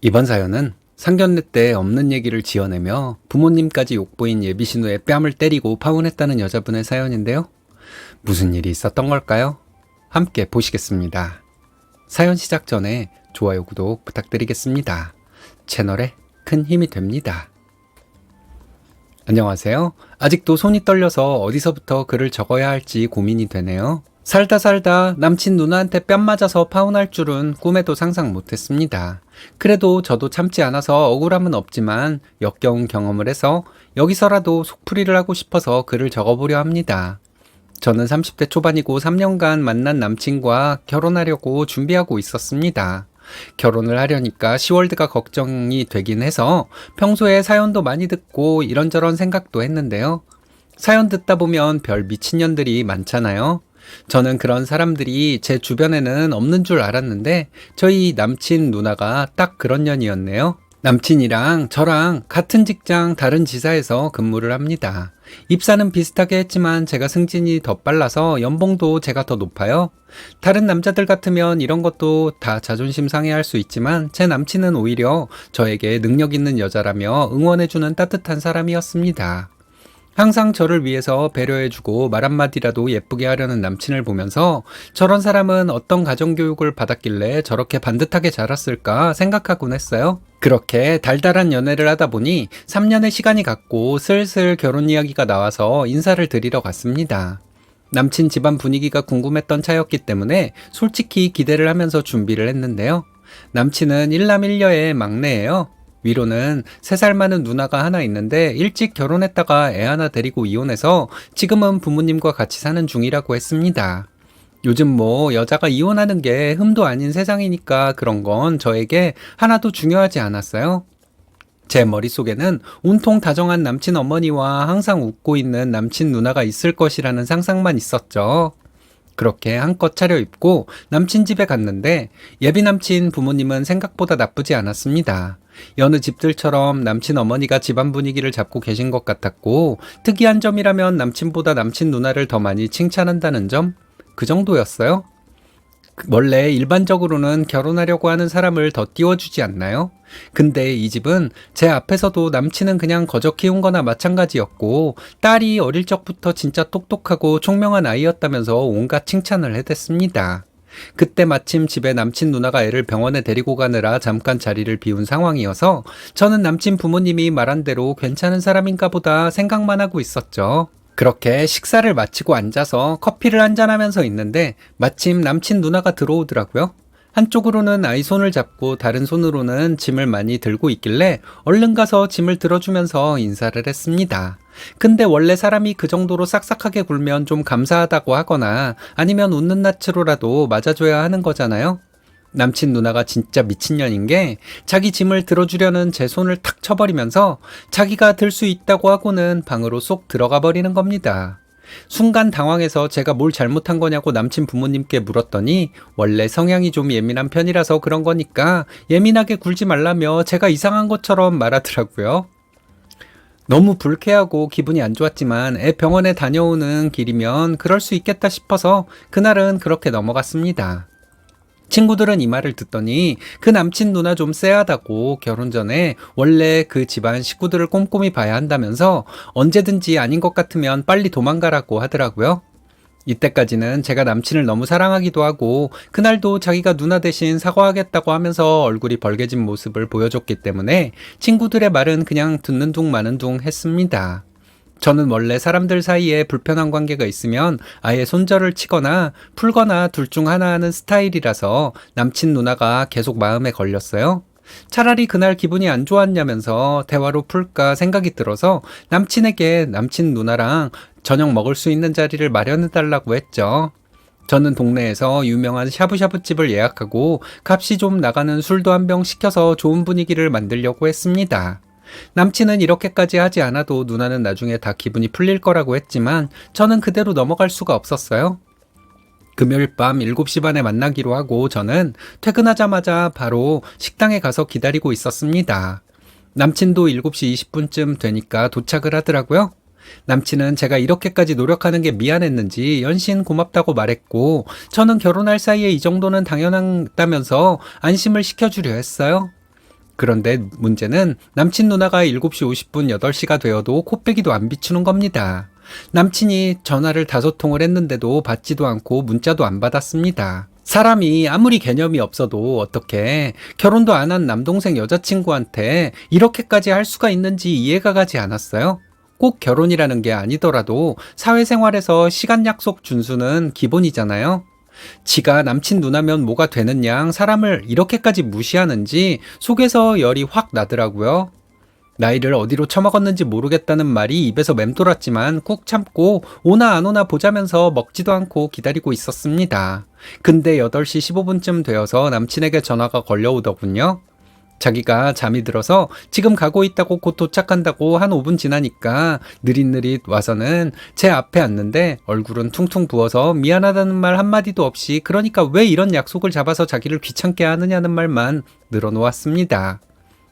이번 사연은 상견례 때 없는 얘기를 지어내며 부모님까지 욕보인 예비신우의 뺨을 때리고 파혼했다는 여자분의 사연인데요. 무슨 일이 있었던 걸까요? 함께 보시겠습니다. 사연 시작 전에 좋아요, 구독 부탁드리겠습니다. 채널에 큰 힘이 됩니다. 안녕하세요. 아직도 손이 떨려서 어디서부터 글을 적어야 할지 고민이 되네요. 살다 살다 남친 누나한테 뺨 맞아서 파혼할 줄은 꿈에도 상상 못했습니다. 그래도 저도 참지 않아서 억울함은 없지만 역겨운 경험을 해서 여기서라도 속풀이를 하고 싶어서 글을 적어보려 합니다. 저는 30대 초반이고 3년간 만난 남친과 결혼하려고 준비하고 있었습니다. 결혼을 하려니까 시월드가 걱정이 되긴 해서 평소에 사연도 많이 듣고 이런저런 생각도 했는데요. 사연 듣다 보면 별 미친년들이 많잖아요. 저는 그런 사람들이 제 주변에는 없는 줄 알았는데 저희 남친 누나가 딱 그런 년이었네요. 남친이랑 저랑 같은 직장 다른 지사에서 근무를 합니다. 입사는 비슷하게 했지만 제가 승진이 더 빨라서 연봉도 제가 더 높아요. 다른 남자들 같으면 이런 것도 다 자존심 상해할 수 있지만 제 남친은 오히려 저에게 능력 있는 여자라며 응원해주는 따뜻한 사람이었습니다. 항상 저를 위해서 배려해주고 말 한마디라도 예쁘게 하려는 남친을 보면서 저런 사람은 어떤 가정교육을 받았길래 저렇게 반듯하게 자랐을까 생각하곤 했어요. 그렇게 달달한 연애를 하다 보니 3년의 시간이 갔고 슬슬 결혼 이야기가 나와서 인사를 드리러 갔습니다. 남친 집안 분위기가 궁금했던 차였기 때문에 솔직히 기대를 하면서 준비를 했는데요. 남친은 일남일녀의 막내예요. 위로는 3살 많은 누나가 하나 있는데 일찍 결혼했다가 애 하나 데리고 이혼해서 지금은 부모님과 같이 사는 중이라고 했습니다. 요즘 뭐 여자가 이혼하는 게 흠도 아닌 세상이니까 그런 건 저에게 하나도 중요하지 않았어요. 제 머릿속에는 온통 다정한 남친 어머니와 항상 웃고 있는 남친 누나가 있을 것이라는 상상만 있었죠. 그렇게 한껏 차려입고 남친 집에 갔는데 예비 남친 부모님은 생각보다 나쁘지 않았습니다. 여느 집들처럼 남친 어머니가 집안 분위기를 잡고 계신 것 같았고 특이한 점이라면 남친보다 남친 누나를 더 많이 칭찬한다는 점? 그 정도였어요. 원래 일반적으로는 결혼하려고 하는 사람을 더 띄워주지 않나요? 근데 이 집은 제 앞에서도 남친은 그냥 거저 키운 거나 마찬가지였고 딸이 어릴 적부터 진짜 똑똑하고 총명한 아이였다면서 온갖 칭찬을 해댔습니다. 그때 마침 집에 남친 누나가 애를 병원에 데리고 가느라 잠깐 자리를 비운 상황이어서 저는 남친 부모님이 말한 대로 괜찮은 사람인가 보다 생각만 하고 있었죠. 그렇게 식사를 마치고 앉아서 커피를 한잔하면서 있는데 마침 남친 누나가 들어오더라고요. 한쪽으로는 아이 손을 잡고 다른 손으로는 짐을 많이 들고 있길래 얼른 가서 짐을 들어주면서 인사를 했습니다. 근데 원래 사람이 그 정도로 싹싹하게 굴면 좀 감사하다고 하거나 아니면 웃는 낯으로라도 맞아줘야 하는 거잖아요. 남친 누나가 진짜 미친년인 게 자기 짐을 들어주려는 제 손을 탁 쳐버리면서 자기가 들 수 있다고 하고는 방으로 쏙 들어가 버리는 겁니다. 순간 당황해서 제가 뭘 잘못한 거냐고 남친 부모님께 물었더니 원래 성향이 좀 예민한 편이라서 그런 거니까 예민하게 굴지 말라며 제가 이상한 것처럼 말하더라고요. 너무 불쾌하고 기분이 안 좋았지만 애 병원에 다녀오는 길이면 그럴 수 있겠다 싶어서 그날은 그렇게 넘어갔습니다. 친구들은 이 말을 듣더니 그 남친 누나 좀 쎄하다고 결혼 전에 원래 그 집안 식구들을 꼼꼼히 봐야 한다면서 언제든지 아닌 것 같으면 빨리 도망가라고 하더라고요. 이때까지는 제가 남친을 너무 사랑하기도 하고 그날도 자기가 누나 대신 사과하겠다고 하면서 얼굴이 벌개진 모습을 보여줬기 때문에 친구들의 말은 그냥 듣는 둥 마는 둥 했습니다. 저는 원래 사람들 사이에 불편한 관계가 있으면 아예 손절을 치거나 풀거나 둘 중 하나 하는 스타일이라서 남친 누나가 계속 마음에 걸렸어요. 차라리 그날 기분이 안 좋았냐면서 대화로 풀까 생각이 들어서 남친에게 남친 누나랑 저녁 먹을 수 있는 자리를 마련해 달라고 했죠. 저는 동네에서 유명한 샤브샤브 집을 예약하고 값이 좀 나가는 술도 한 병 시켜서 좋은 분위기를 만들려고 했습니다. 남친은 이렇게까지 하지 않아도 누나는 나중에 다 기분이 풀릴 거라고 했지만 저는 그대로 넘어갈 수가 없었어요. 금요일 밤 7시 반에 만나기로 하고 저는 퇴근하자마자 바로 식당에 가서 기다리고 있었습니다. 남친도 7시 20분쯤 되니까 도착을 하더라고요. 남친은 제가 이렇게까지 노력하는 게 미안했는지 연신 고맙다고 말했고 저는 결혼할 사이에 이 정도는 당연하다면서 안심을 시켜주려 했어요. 그런데 문제는 남친 누나가 7시 50분 8시가 되어도 코빼기도 안 비추는 겁니다. 남친이 전화를 다섯 통을 했는데도 받지도 않고 문자도 안 받았습니다. 사람이 아무리 개념이 없어도 어떻게 결혼도 안 한 남동생 여자친구한테 이렇게까지 할 수가 있는지 이해가 가지 않았어요. 꼭 결혼이라는 게 아니더라도 사회생활에서 시간 약속 준수는 기본이잖아요. 지가 남친 누나면 뭐가 되는 양 사람을 이렇게까지 무시하는지 속에서 열이 확 나더라고요. 나이를 어디로 처먹었는지 모르겠다는 말이 입에서 맴돌았지만 꾹 참고 오나 안 오나 보자면서 먹지도 않고 기다리고 있었습니다. 근데 8시 15분쯤 되어서 남친에게 전화가 걸려오더군요. 자기가 잠이 들어서 지금 가고 있다고 곧 도착한다고 한 5분 지나니까 느릿느릿 와서는 제 앞에 앉는데 얼굴은 퉁퉁 부어서 미안하다는 말 한마디도 없이 그러니까 왜 이런 약속을 잡아서 자기를 귀찮게 하느냐는 말만 늘어놓았습니다.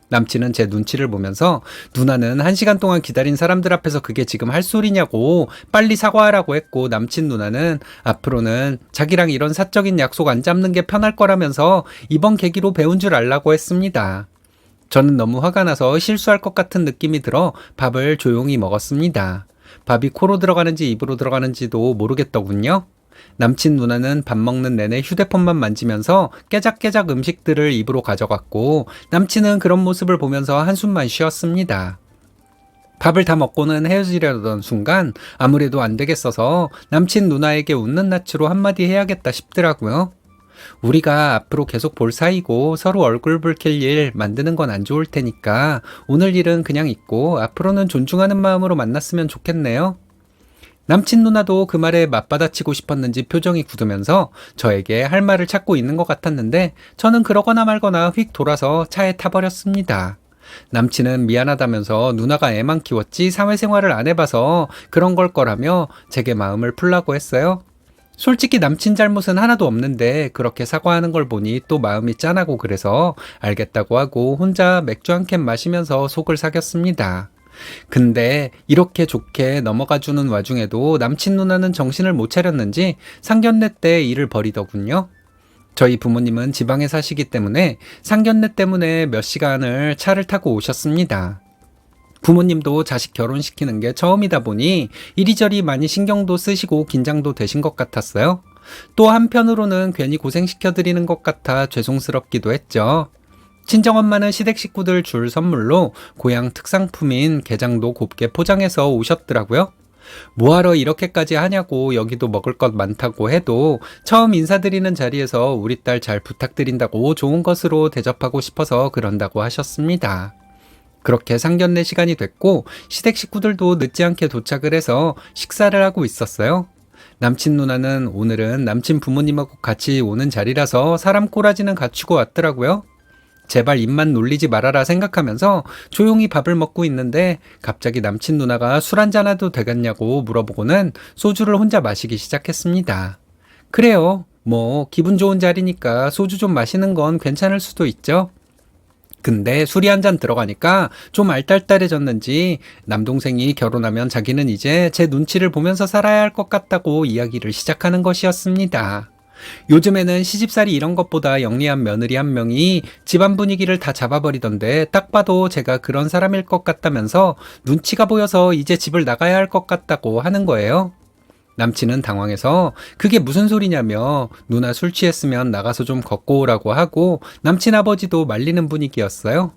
남친은 제 눈치를 보면서 누나는 한 시간 동안 기다린 사람들 앞에서 그게 지금 할 소리냐고 빨리 사과하라고 했고 남친 누나는 앞으로는 자기랑 이런 사적인 약속 안 잡는 게 편할 거라면서 이번 계기로 배운 줄 알라고 했습니다. 저는 너무 화가 나서 실수할 것 같은 느낌이 들어 밥을 조용히 먹었습니다. 밥이 코로 들어가는지 입으로 들어가는지도 모르겠더군요. 남친 누나는 밥 먹는 내내 휴대폰만 만지면서 깨작깨작 음식들을 입으로 가져갔고 남친은 그런 모습을 보면서 한숨만 쉬었습니다. 밥을 다 먹고는 헤어지려던 순간 아무래도 안 되겠어서 남친 누나에게 웃는 낯으로 한마디 해야겠다 싶더라고요. 우리가 앞으로 계속 볼 사이고 서로 얼굴 붉힐 일 만드는 건 안 좋을 테니까 오늘 일은 그냥 있고 앞으로는 존중하는 마음으로 만났으면 좋겠네요. 남친 누나도 그 말에 맞받아치고 싶었는지 표정이 굳으면서 저에게 할 말을 찾고 있는 것 같았는데 저는 그러거나 말거나 휙 돌아서 차에 타버렸습니다. 남친은 미안하다면서 누나가 애만 키웠지 사회생활을 안 해봐서 그런 걸 거라며 제게 마음을 풀라고 했어요. 솔직히 남친 잘못은 하나도 없는데 그렇게 사과하는 걸 보니 또 마음이 짠하고 그래서 알겠다고 하고 혼자 맥주 한 캔 마시면서 속을 사겼습니다. 근데 이렇게 좋게 넘어가 주는 와중에도 남친 누나는 정신을 못 차렸는지 상견례 때 일을 벌이더군요. 저희 부모님은 지방에 사시기 때문에 상견례 때문에 몇 시간을 차를 타고 오셨습니다. 부모님도 자식 결혼시키는 게 처음이다 보니 이리저리 많이 신경도 쓰시고 긴장도 되신 것 같았어요. 또 한편으로는 괜히 고생시켜드리는 것 같아 죄송스럽기도 했죠. 친정엄마는 시댁 식구들 줄 선물로 고향 특상품인 게장도 곱게 포장해서 오셨더라고요. 뭐하러 이렇게까지 하냐고 여기도 먹을 것 많다고 해도 처음 인사드리는 자리에서 우리 딸 잘 부탁드린다고 좋은 것으로 대접하고 싶어서 그런다고 하셨습니다. 그렇게 상견례 시간이 됐고 시댁 식구들도 늦지 않게 도착을 해서 식사를 하고 있었어요. 남친 누나는 오늘은 남친 부모님하고 같이 오는 자리라서 사람 꼬라지는 갖추고 왔더라고요. 제발 입만 놀리지 말아라 생각하면서 조용히 밥을 먹고 있는데 갑자기 남친 누나가 술 한잔 해도 되겠냐고 물어보고는 소주를 혼자 마시기 시작했습니다. 그래요. 뭐 기분 좋은 자리니까 소주 좀 마시는 건 괜찮을 수도 있죠. 근데 술이 한 잔 들어가니까 좀 알딸딸해졌는지 남동생이 결혼하면 자기는 이제 제 눈치를 보면서 살아야 할 것 같다고 이야기를 시작하는 것이었습니다. 요즘에는 시집살이 이런 것보다 영리한 며느리 한 명이 집안 분위기를 다 잡아버리던데 딱 봐도 제가 그런 사람일 것 같다면서 눈치가 보여서 이제 집을 나가야 할 것 같다고 하는 거예요. 남친은 당황해서 그게 무슨 소리냐며 누나 술 취했으면 나가서 좀 걷고 오라고 하고 남친 아버지도 말리는 분위기였어요.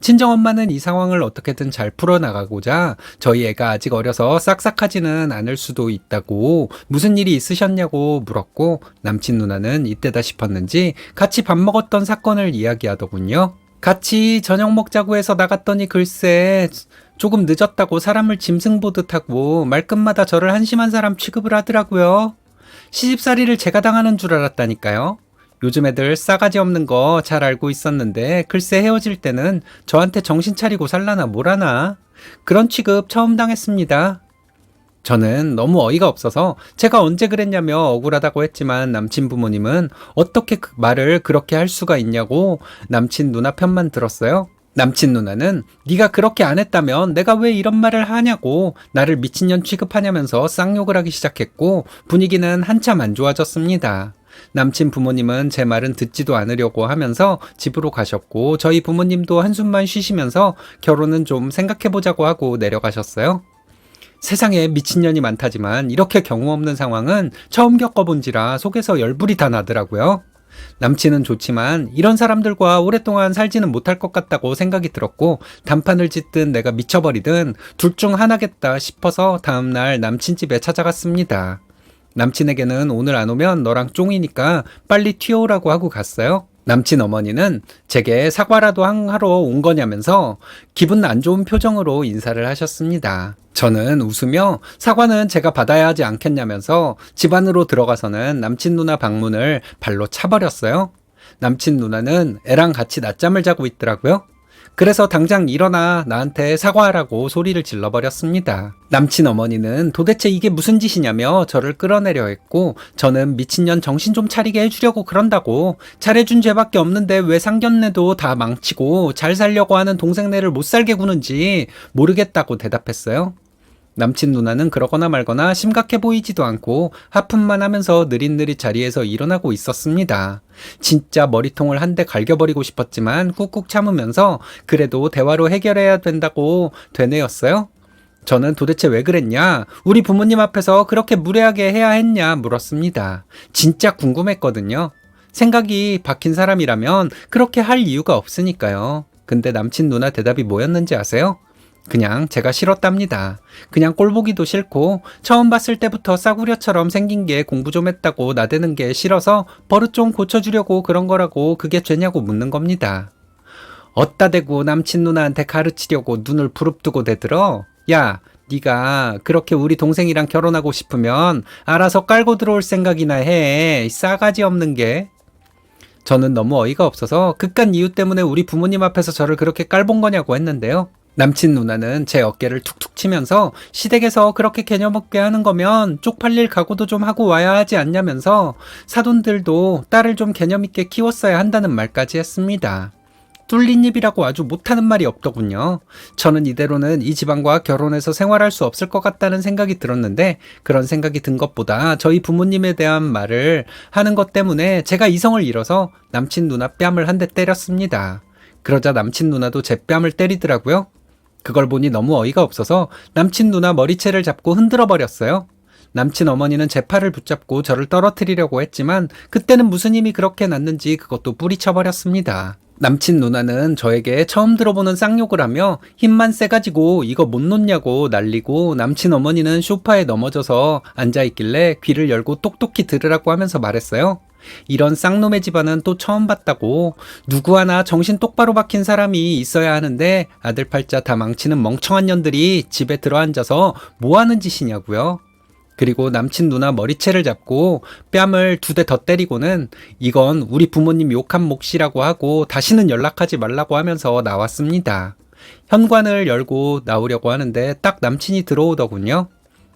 친정엄마는 이 상황을 어떻게든 잘 풀어나가고자 저희 애가 아직 어려서 싹싹하지는 않을 수도 있다고 무슨 일이 있으셨냐고 물었고 남친 누나는 이때다 싶었는지 같이 밥 먹었던 사건을 이야기하더군요. 같이 저녁 먹자고 해서 나갔더니 글쎄 조금 늦었다고 사람을 짐승 보듯 하고 말끝마다 저를 한심한 사람 취급을 하더라고요. 시집살이를 제가 당하는 줄 알았다니까요. 요즘 애들 싸가지 없는 거 잘 알고 있었는데 글쎄 헤어질 때는 저한테 정신 차리고 살라나 뭐라나 그런 취급 처음 당했습니다. 저는 너무 어이가 없어서 제가 언제 그랬냐며 억울하다고 했지만 남친 부모님은 어떻게 그 말을 그렇게 할 수가 있냐고 남친 누나 편만 들었어요. 남친 누나는 네가 그렇게 안 했다면 내가 왜 이런 말을 하냐고 나를 미친년 취급하냐면서 쌍욕을 하기 시작했고 분위기는 한참 안 좋아졌습니다. 남친 부모님은 제 말은 듣지도 않으려고 하면서 집으로 가셨고 저희 부모님도 한숨만 쉬시면서 결혼은 좀 생각해보자고 하고 내려가셨어요. 세상에 미친년이 많다지만 이렇게 경우 없는 상황은 처음 겪어본지라 속에서 열불이 다 나더라고요. 남친은 좋지만 이런 사람들과 오랫동안 살지는 못할 것 같다고 생각이 들었고 단판을 짓든 내가 미쳐버리든 둘 중 하나겠다 싶어서 다음날 남친 집에 찾아갔습니다. 남친에게는 오늘 안 오면 너랑 쫑이니까 빨리 튀어오라고 하고 갔어요. 남친 어머니는 제게 사과라도 한- 하러 온 거냐면서 기분 안 좋은 표정으로 인사를 하셨습니다. 저는 웃으며 사과는 제가 받아야 하지 않겠냐면서 집 안으로 들어가서는 남친 누나 방문을 발로 차버렸어요. 남친 누나는 애랑 같이 낮잠을 자고 있더라고요. 그래서 당장 일어나 나한테 사과하라고 소리를 질러버렸습니다. 남친 어머니는 도대체 이게 무슨 짓이냐며 저를 끌어내려 했고 저는 미친년 정신 좀 차리게 해주려고 그런다고 잘해준 죄밖에 없는데 왜 상견례도 다 망치고 잘 살려고 하는 동생네를 못 살게 구는지 모르겠다고 대답했어요. 남친 누나는 그러거나 말거나 심각해 보이지도 않고 하품만 하면서 느릿느릿 자리에서 일어나고 있었습니다. 진짜 머리통을 한 대 갈겨버리고 싶었지만 꾹꾹 참으면서 그래도 대화로 해결해야 된다고 되뇌었어요. 저는 도대체 왜 그랬냐? 우리 부모님 앞에서 그렇게 무례하게 해야 했냐? 물었습니다. 진짜 궁금했거든요. 생각이 박힌 사람이라면 그렇게 할 이유가 없으니까요. 근데 남친 누나 대답이 뭐였는지 아세요? 그냥 제가 싫었답니다. 그냥 꼴 보기도 싫고 처음 봤을 때부터 싸구려처럼 생긴 게 공부 좀 했다고 나대는 게 싫어서 버릇 좀 고쳐주려고 그런 거라고 그게 죄냐고 묻는 겁니다. 어따 대고 남친 누나한테 가르치려고 눈을 부릅뜨고 대들어? 야, 네가 그렇게 우리 동생이랑 결혼하고 싶으면 알아서 깔고 들어올 생각이나 해. 이 싸가지 없는 게. 저는 너무 어이가 없어서 극간 이유 때문에 우리 부모님 앞에서 저를 그렇게 깔본 거냐고 했는데요. 남친 누나는 제 어깨를 툭툭 치면서 시댁에서 그렇게 개념 없게 하는 거면 쪽팔릴 각오도 좀 하고 와야 하지 않냐면서 사돈들도 딸을 좀 개념 있게 키웠어야 한다는 말까지 했습니다. 뚫린 입이라고 아주 못하는 말이 없더군요. 저는 이대로는 이 집안과 결혼해서 생활할 수 없을 것 같다는 생각이 들었는데 그런 생각이 든 것보다 저희 부모님에 대한 말을 하는 것 때문에 제가 이성을 잃어서 남친 누나 뺨을 한 대 때렸습니다. 그러자 남친 누나도 제 뺨을 때리더라고요. 그걸 보니 너무 어이가 없어서 남친 누나 머리채를 잡고 흔들어 버렸어요. 남친 어머니는 제 팔을 붙잡고 저를 떨어뜨리려고 했지만 그때는 무슨 힘이 그렇게 났는지 그것도 뿌리쳐 버렸습니다. 남친 누나는 저에게 처음 들어보는 쌍욕을 하며 힘만 세가지고 이거 못 놓냐고 난리고 남친 어머니는 소파에 넘어져서 앉아있길래 귀를 열고 똑똑히 들으라고 하면서 말했어요. 이런 쌍놈의 집안은 또 처음 봤다고 누구 하나 정신 똑바로 박힌 사람이 있어야 하는데 아들 팔자 다 망치는 멍청한 년들이 집에 들어앉아서 뭐 하는 짓이냐고요. 그리고 남친 누나 머리채를 잡고 뺨을 두 대 더 때리고는 이건 우리 부모님 욕한 몫이라고 하고 다시는 연락하지 말라고 하면서 나왔습니다. 현관을 열고 나오려고 하는데 딱 남친이 들어오더군요.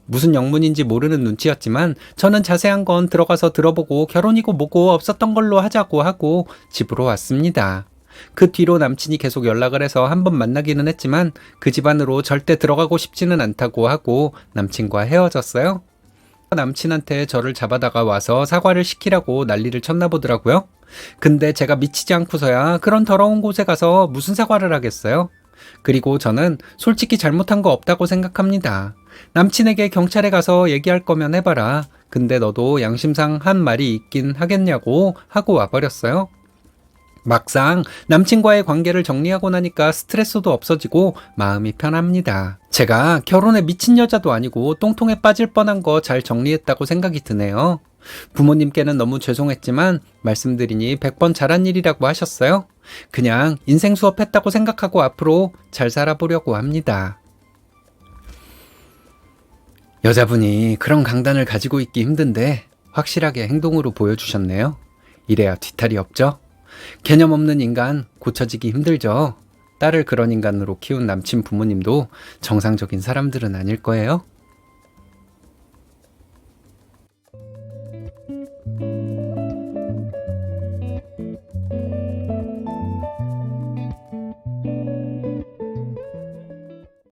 무슨 영문인지 모르는 눈치였지만 저는 자세한 건 들어가서 들어보고 결혼이고 뭐고 없었던 걸로 하자고 하고 집으로 왔습니다. 그 뒤로 남친이 계속 연락을 해서 한 번 만나기는 했지만 그 집안으로 절대 들어가고 싶지는 않다고 하고 남친과 헤어졌어요. 남친한테 저를 잡아다가 와서 사과를 시키라고 난리를 쳤나 보더라고요. 근데 제가 미치지 않고서야 그런 더러운 곳에 가서 무슨 사과를 하겠어요? 그리고 저는 솔직히 잘못한 거 없다고 생각합니다. 남친에게 경찰에 가서 얘기할 거면 해봐라. 근데 너도 양심상 한 말이 있긴 하겠냐고 하고 와버렸어요. 막상 남친과의 관계를 정리하고 나니까 스트레스도 없어지고 마음이 편합니다. 제가 결혼에 미친 여자도 아니고 똥통에 빠질 뻔한 거 잘 정리했다고 생각이 드네요. 부모님께는 너무 죄송했지만 말씀드리니 100번 잘한 일이라고 하셨어요. 그냥 인생 수업 했다고 생각하고 앞으로 잘 살아보려고 합니다. 여자분이 그런 강단을 가지고 있기 힘든데 확실하게 행동으로 보여주셨네요. 이래야 뒤탈이 없죠? 개념 없는 인간 고쳐지기 힘들죠. 딸을 그런 인간으로 키운 남친 부모님도 정상적인 사람들은 아닐 거예요.